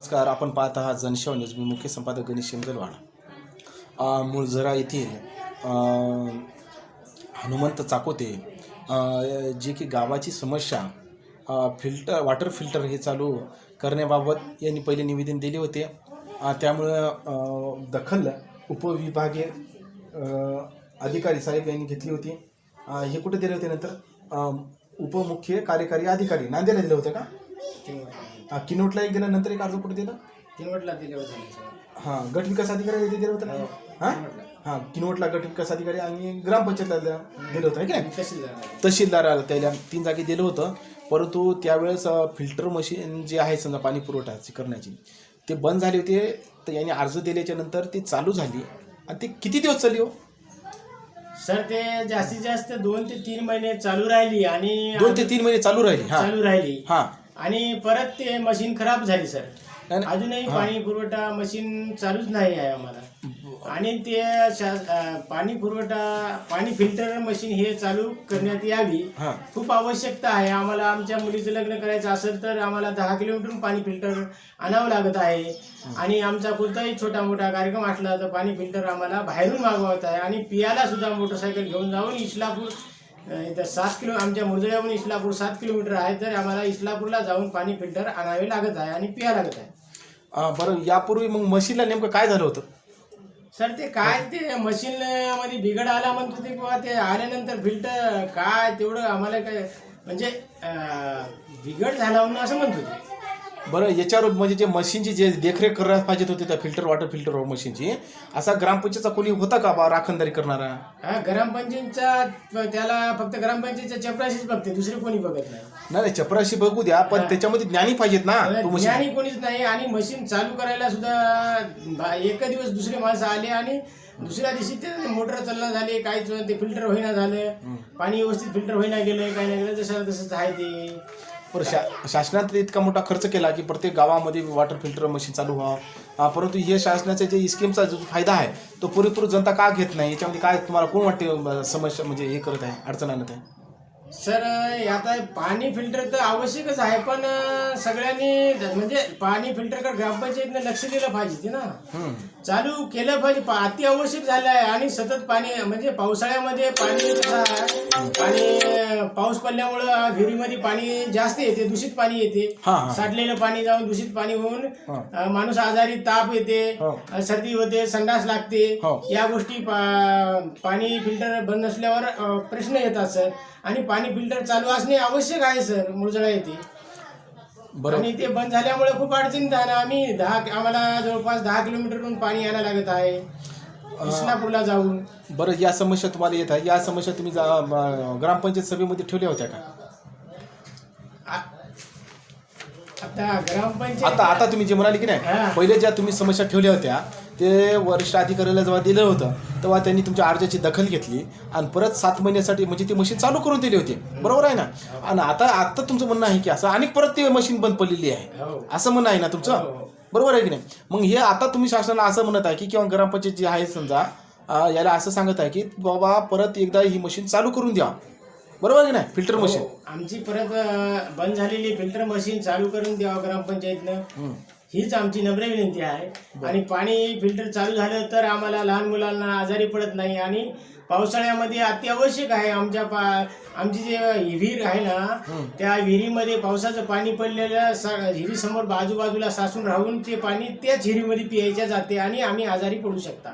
नमस्कार आपण पाहत आहात जनसेवा न्यूज. मी मुख्य संपादक गणेश शेंगलवाड. मुळझरा येथील हनुमंत चाकोते जे की गावाची समस्या फिल्टर वॉटर फिल्टर हे चालू करण्याबाबत यांनी पहिले निवेदन दिले होते. त्यामुळं दखल उपविभागीय अधिकारी साहेब यांनी घेतली होती. हे कुठे दिले होते नंतर? उपमुख्य कार्यकारी अधिकारी नांदेडला दिलं होतं का? अ, किनोटला एक दिलं नंतर एक अर्ज कुठे दिलं? तीनवटला दिले होते सर. हां गट विकास अधिकारी इथे दिलं होतं ना? हां हां? किनवटला गट विकास अधिकारी? आणि ग्रामपंचायतला दिलं दिलं होतं है की नाही? तहसीलदार. तहसीलदाराला त्याला तीन जागी दिलं होतं. परंतु त्यावेळेस फिल्टर मशीन जे आहे समजा पाणी पुरवठ्याची करण्याची ते बंद झाले होते. तर यांनी अर्ज दिल्याच्या नंतर ती चालू झाली. आणि ती किती दिवस चालली हो? सर ते जास्तीत जास्त दोन ते तीन महिने चालू राहिली आणि दोन ते तीन महिने चालू राहिली हां. चालू राहिली. हां. आणि परत ते मशीन खराब झाली सर. आणि- अजूनही पाणी पुरवठा मशीन चालूच नाही आहे आम्हाला. आणि ते शा- अं, पाणी पुरवठा पाणी फिल्टर मशीन हे चालू करण्यात यावी. हां. खूप आवश्यकता आहे. आम्हाला आमच्या मुलीचं लग्न करायचं असेल तर आम्हाला दहा किलोमीटरहून पाणी फिल्टर आणावं लागत आहे. आणि आमचा कोणताही छोटा मोठा कार्यक्रम असला तर पाणी फिल्टर आम्हाला बाहेरून मागवत आहे. आणि पियाला सुद्धा मोटरसायकल घेऊन जाऊन इस्लापूर अं, इथं सात किलो आमच्या मुरजळ्याहून इस्लापूर सात किलोमीटर आहे तर आम्हाला इस्लापूरला जाऊन पाणी फिल्टर आणावे लागत आहे आणि पिया लागत आहे. अ, बरं यापूर्वी मग मशीनला नेमकं काय झालं होतं? सर ते काय ते मशीन मध्ये बिघड आला म्हणतो ते किंवा ते आल्यानंतर फिल्टर काय तेवढं आम्हाला काय म्हणजे अं, बिघड झाला म्हणून असं म्हणतो ते. बरं याच्यावर म्हणजे जे मशीनची जे देखरेख करायला पाहिजे होते त्या फिल्टर वॉटर फिल्टर मशीनची असा ग्रामपंचायतचा कोणी होता का बा राखणदारी करणारा? हा ग्रामपंचायतचा त्याला फक्त ग्रामपंचायतच्या चपराशीच बघते दुसरे कोणी बघत नाही. नाही नाही चपराशी बघू द्या पण त्याच्यामध्ये ज्ञानी पाहिजेत ना तो मशीन. ज्ञानी कोणीच नाही आणि मशीन चालू करायला सुद्धा बा- एक दिवस दुसरे माणसं आले आणि दुसऱ्या दिवशी ते मोटर चालना झाले काही ते फिल्टर होईना झालं. पाणी व्यवस्थित फिल्टर होईना गेलं काही नाही गेलं जसं तसंच आहे ते. पर शा शासनात इतका मोठा खर्च केला की प्रत्येक गावामध्ये वॉटर फिल्टर मशीन चालू व्हावं. परंतु हे शासनाच्या जे स्कीमचा जो फायदा आहे तो पुरेपूर जनता का घेत नाही? याच्यामध्ये काय तुम्हाला कोण वाटते समस्या म्हणजे हे करत आहे अडचण आणत आहे? सर आता पाणी फिल्टर तर आवश्यकच आहे पण सगळ्यांनी म्हणजे पाणी फिल्टरकडे ग्रामपंचायतीनं लक्ष दिलं पाहिजे ना. चालू केलं पाहिजे अति आवश्यक झालं आहे आणि सतत पाणी म्हणजे पावसाळ्यामध्ये पाणी पाणी पाऊस पडल्यामुळं विहिरीमध्ये पाणी जास्त येते दूषित पाणी येते. साठलेलं पाणी जाऊन दूषित पाणी होऊन माणूस आजारी ताप येते हो. सर्दी होते संडास लागते. हो. या गोष्टी पाणी फिल्टर बंद नसल्यावर अं, प्रश्न येतात सर. आणि पाणी फिल्टर चालू असणे आवश्यक आहे सर. मुळजळा येते. बरं. आणि ते बंद झाल्यामुळे खूप अडचणीत आहे ना आम्ही दहा आम्हाला जवळपास दहा किलोमीटरहून पाणी यायला लागत आहे. इस्लापूरला जाऊन. बरं या समस्या तुम्हाला येत आहे. या समस्या तुम्ही जा- ग्रामपंचायत सभेमध्ये ठेवल्या होत्या का? आ- आता ग्रामपंचायत आता आता तुम्ही जे म्हणाले की नाही हा. पहिले ज्या तुम्ही समस्या ठेवल्या होत्या ते वरिष्ठ अधिकाऱ्याला जेव्हा दिलं होतं तेव्हा त्यांनी तुमच्या अर्जाची दखल घेतली आणि परत सात महिन्यासाठी म्हणजे ती मशीन चालू करून दिली होती. बरोबर आहे ना? आणि आता आता तुमचं म्हणणं आहे की असं अनेक परत ती मशीन बंद पडलेली आहे. हो. असं म्हणणं आहे ना तुमचं? हो. बरोबर आहे की नाही? मग हे आता तुम्ही शासनाला असं म्हणत आहे की किंवा ग्रामपंचायत जी आहे समजा याला असं सांगत आहे की बाबा परत एकदा ही मशीन चालू करून द्या. बरोबर आहे की नाही? फिल्टर मशीन हो. आमची परत बंद झालेली फिल्टर मशीन चालू करून द्यावं ग्रामपंचायतनं. हीच आमची नम्र विनंती आहे. आणि पाणी फिल्टर चालू झालं तर आम्हाला लहान मुलांना आजारी पडत नाही आणि पावसाळ्यामध्ये अत्यावश्यक आहे आमच्या पा आमची जे विहीर आहे ना त्या विहिरीमध्ये पावसाचं पाणी पडलेलं सा विहिरीसमोर बाजूबाजूला साचून राहून ते पाणी त्याच विहिरीमध्ये पियायच्या जाते आणि आम्ही आजारी पडू शकता.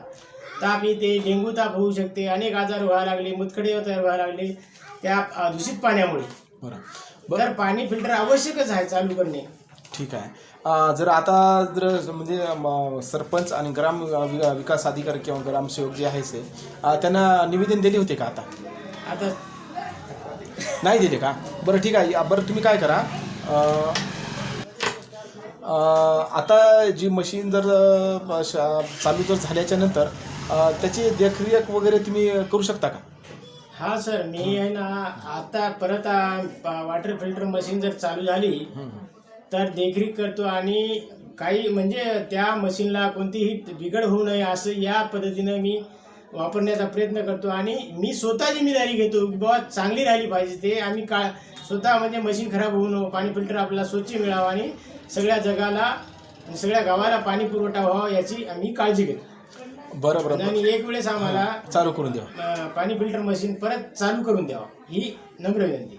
ताप येते डेंग्यू ताप होऊ शकते अनेक आजार व्हायला लागले मुतखडे तयार व्हायला लागले त्या दूषित पाण्यामुळे. बरं. तर पाणी फिल्टर आवश्यकच आहे चालू करणे. ठीक आहे. जर आता जर म्हणजे सरपंच आणि ग्राम विकास अधिकारी किंवा ग्रामसेवक जे आहे ते त्यांना निवेदन दिले होते का आता? आता? नाही दिले का? बरं ठीक आहे. बरं तुम्ही काय करा? आता जी मशीन जर चालू जर झाल्याच्यानंतर त्याची देखरेख वगैरे तुम्ही करू शकता का? हा सर. मी आहे ना आता परत वॉटर फिल्टर मशीन जर चालू झाली तर देखरेख करतो आणि काही म्हणजे त्या मशीनला कोणतीही बिघड होऊ नये असं या पद्धतीनं मी वापरण्याचा प्रयत्न करतो. आणि मी स्वतः जिम्मेदारी घेतो की बाबा चांगली राहिली पाहिजे ते. आम्ही का स्वतः म्हणजे मशीन खराब होऊ नये पाणी फिल्टर आपल्याला स्वच्छ मिळावं आणि सगळ्या जगाला सगळ्या गावाला पाणी पुरवठा व्हावा याची आम्ही काळजी घेतो. बरं बरं आणि एक वेळेस आम्हाला चालू करून द्या. पाणी फिल्टर मशीन परत चालू करून द्यावा ही नम्र विनंती.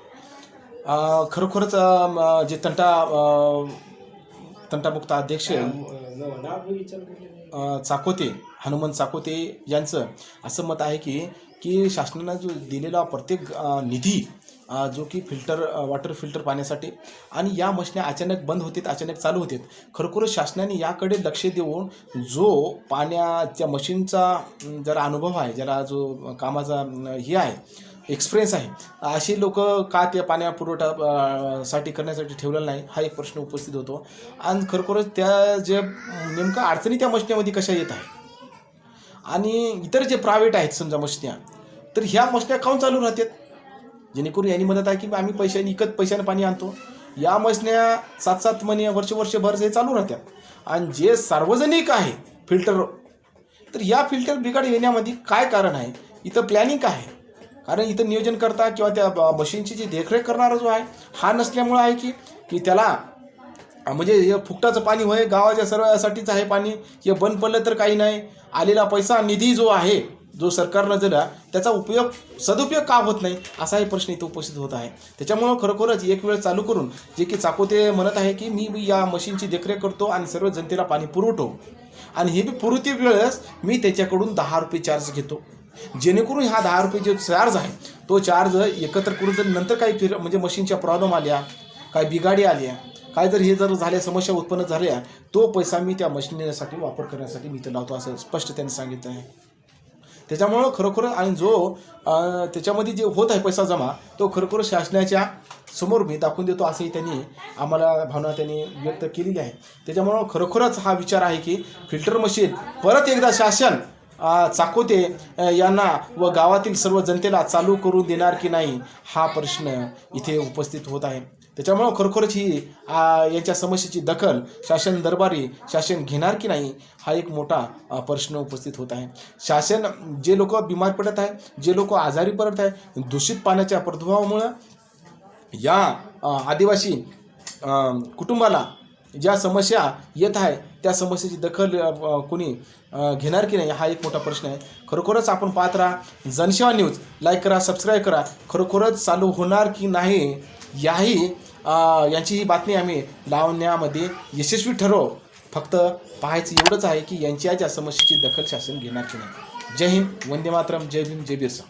खरोखरच जे तंटा तंटामुक्त अध्यक्ष चाकोते हनुमंत चाकोते यांचं असं मत आहे की की शासनानं जो दिलेला प्रत्येक निधी जो की फिल्टर वॉटर फिल्टर पाण्यासाठी आणि या मशन्या अचानक बंद होतात अचानक चालू होतात खरोखरच शासनाने याकडे लक्ष देऊन जो पाण्याच्या मशीनचा जरा अनुभव आहे जरा जो कामाचा हे आहे एक्सपिरियन्स आहे. अशी लोक का त्या पाण्या पुरवठा साठी करण्यासाठी ठेवलेला नाही हा एक प्रश्न उपस्थित होतो. आणि खरोखरच त्या जे नेमका अडचणी त्या मशन्यामध्ये कशा येत आहे आणि इतर जे प्रायव्हेट आहेत समजा मशन्या तर ह्या मशन्या काऊन चालू राहतात? जेणेकरून यांनी मदत आहे की आम्ही पैशाने इकत पैशाने पाणी आणतो. या मशन्या सात सात महिने वर्ष वर्षभर हे चालू राहतात. आणि जे सार्वजनिक आहे फिल्टर तर या फिल्टर बिघाड येण्यामध्ये काय कारण आहे? इथं प्लॅनिंग काय आहे? कारण इथं नियोजन करता किंवा त्या ब- मशीनची जी देखरेख करणारा जो आहे हा नसल्यामुळं आहे की की त्याला म्हणजे हे फुकटाचं पाणी होय गावाच्या सर्वासाठीच आहे पाणी हे बंद पडलं तर काही नाही आलेला पैसा निधी जो आहे जो सरकारनं दिला त्याचा उपयोग सदुपयोग का होत नाही असाही प्रश्न इथं उपस्थित होत आहे. त्याच्यामुळं खरोखरच एक वेळ चालू करून जे की चाकोते म्हणत आहे की मी या मशीनची देखरेख करतो आणि सर्व जनतेला पाणी पुरवतो आणि हे बी पुरती वेळेस मी त्याच्याकडून दहा रुपये चार्ज घेतो. जेणेकरून हा दहा रुपये जो चार्ज आहे तो चार्ज एकत्र करून जर नंतर काही फिर म्हणजे मशीनच्या प्रॉब्लेम आल्या काय बिघाडी आल्या काय जर हे जर झाल्या समस्या उत्पन्न झाल्या तो पैसा मी त्या मशिनीसाठी वापर करण्यासाठी मी तर लावतो असं स्पष्ट त्यांनी सांगितलं आहे. त्याच्यामुळं खरोखर आणि जो त्याच्यामध्ये जे होत आहे पैसा जमा तो खरोखर शासनाच्या समोर मी दाखवून देतो असंही त्यांनी आम्हाला भावना त्यांनी व्यक्त केलेली आहे. त्याच्यामुळं खरोखरच हा विचार आहे की फिल्टर मशीन परत एकदा शासन चाकोते यांना व गावातील सर्व जनतेला चालू करून देणार की नाही हा प्रश्न इथे उपस्थित होत आहे. त्याच्यामुळं खरोखरच ही यांच्या समस्येची दखल शासन दरबारी शासन घेणार की नाही हा एक मोठा प्रश्न उपस्थित होत आहे. शासन जे लोक बिमार पडत आहे जे लोक आजारी पडत आहे दूषित पाण्याच्या प्रभावामुळं या आदिवासी कुटुंबाला ज्या समस्या येत आहे त्या समस्येची दखल कोणी घेणार की नाही हा एक मोठा प्रश्न आहे. खरोखरच आपण पाहत राहा जनसेवा न्यूज लाईक करा सबस्क्राईब करा. खरोखरच चालू होणार की नाही याही यांची ही बातमी आम्ही लावण्यामध्ये यशस्वी ठरव. फक्त पाहायचं एवढंच आहे की यांच्या ज्या समस्येची दखल शासन घेणार की नाही. जय हिंद वंदे मातरम जय भीम जय बिरसा.